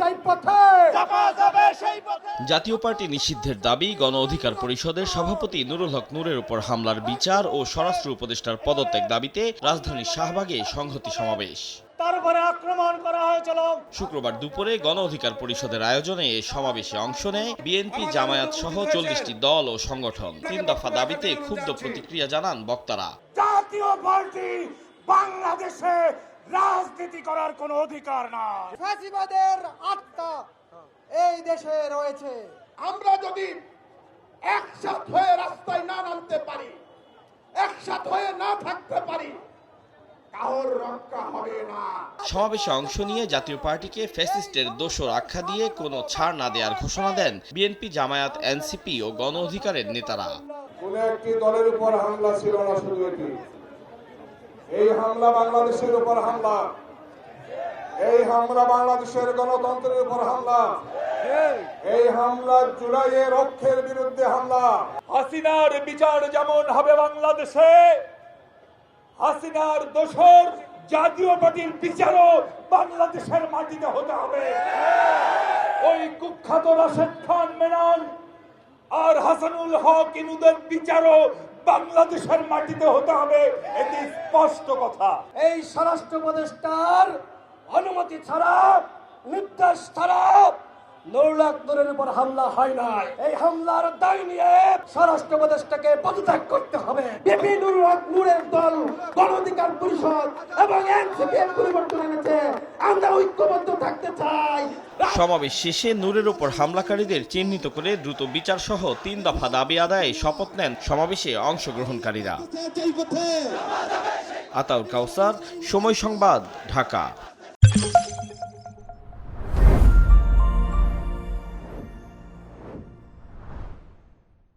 যাই পথে। জাতীয় পার্টি নিষিদ্ধের দাবি গণ অধিকার পরিষদের সভাপতি নুরুল হক নূরের উপর হামলার বিচার ও স্বরাষ্ট্র উপদেষ্টার পদত্যাগ দাবিতে রাজধানীর শাহবাগে সংহতি সমাবেশ। তারপরে আক্রমণ করা হয়েছিল। শুক্রবার দুপুরে গণ অধিকার পরিষদের আয়োজনে এ সমাবেশে অংশ নেয় বিএনপি জামায়াত সহ চল্লিশটি দল ও সংগঠন। তিন দফা দাবিতে ক্ষুব্ধ প্রতিক্রিয়া জানান বক্তারা। জাতীয় পার্টি বাংলাদেশে রাজনীতি করার কোনো অধিকার নাই। ফ্যাসিবাদের আত্মা এই দেশে রয়েছে। আমরা যদি একসাথ হয়ে রাস্তায় না নামতে পারি একসাথ হয়ে না থাকতে পারি কারোর রক্ষা হবে না। সমাবেশে অংশ নিয়ে জাতীয় পার্টিকে ফ্যাসিস্টের দোষর আখ্যা দিয়ে কোনো ছাড় না দেওয়ার ঘোষণা দেন বিএনপি জামায়াত এনসিপি ও গণ অধিকারের নেতারা। কোন একটি দলের উপর হামলা ছিল না শুধু এটি। এই হামলা বাংলাদেশের উপর হামলা। এই হামলা বাংলাদেশের গণতন্ত্রের উপর হামলা। এই হামলা জুলাইয়ের অক্ষের বিরুদ্ধে হামলা। হাসিনার বিচার যেমন হবে বাংলাদেশে, হাসিনার দোষর জাতীয় পার্টির বিচারও বাংলাদেশের মাটিতে হতে হবে। ওই কুখ্যাত রাশেদ খান মেনন আর হাসানুল হক ইনুদের বিচারও বাংলাদেশের মাটিতে হতে হবে, এটি স্পষ্ট কথা। এই স্বরাষ্ট্র উপদেষ্টার অনুমতি ছাড়া, নির্দেশ ছাড়া উপর হামলা হয় এই হামলার দায় নিয়ে স্বরাষ্ট্র উপদেষ্টাকে পদত্যাগ করতে হবে। নূরের দল, গণ অধিকার পরিষদ এবং এনসিপি পরিবর্তন এনেছে। আমরা ঐক্যবদ্ধ থাকতে চাই। সমাবেশ শেষে নূরের উপর হামলাকারীদের চিহ্নিত করে দ্রুত বিচার সহ তিন দফা দাবি আদায়ে শপথ নেন সমাবেশে অংশগ্রহণকারীরা। আতাউর কাউসার সময় সংবাদ ঢাকা।